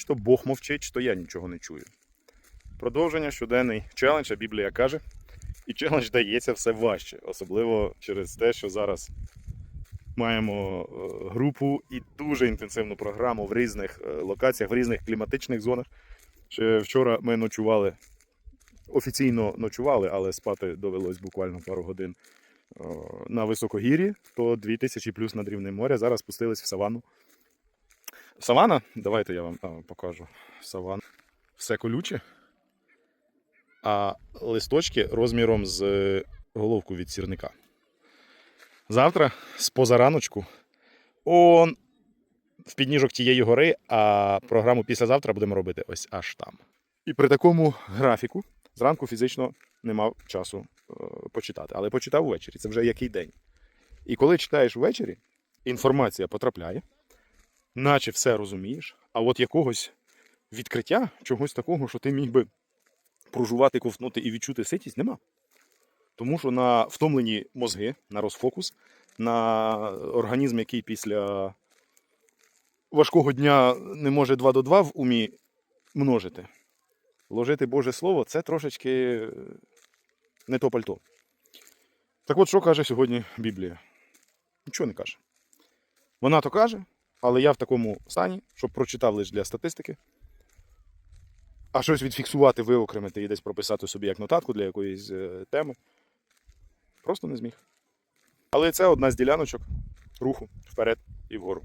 Чи то Бог мовчить, чи то я нічого не чую. Продовження щоденний челендж, а Біблія каже. І челендж дається все важче, особливо через те, що зараз маємо е, групу і дуже інтенсивну програму в різних е, локаціях, в різних кліматичних зонах. Ще вчора ми ночували, офіційно ночували, але спати довелось буквально пару годин е, на високогір'ї, то 2000 плюс над рівнем моря. Зараз спустились в савану. Савана, давайте я вам а, покажу. Савана. Все колюче. А листочки розміром з е, головку від сірника. Завтра з позараночку он в підніжок тієї гори, а програму післязавтра будемо робити ось аж там. І при такому графіку зранку фізично не мав часу е, почитати. Але почитав ввечері. Це вже який день. І коли читаєш ввечері, інформація потрапляє, наче все розумієш, а от якогось відкриття, чогось такого, що ти міг би прожувати, ковтнути і відчути ситість, нема. Тому що на втомлені мозги, на розфокус, на організм, який після важкого дня не може 2 до 2 в умі множити. Ложити Боже Слово це трошечки не то пальто. Так от, що каже сьогодні Біблія? Нічого не каже. Вона то каже, але я в такому стані, щоб прочитав лише для статистики. А щось відфіксувати, виокремити і десь прописати собі як нотатку для якоїсь е, теми. Просто не зміг. Але це одна з діляночок руху вперед і вгору.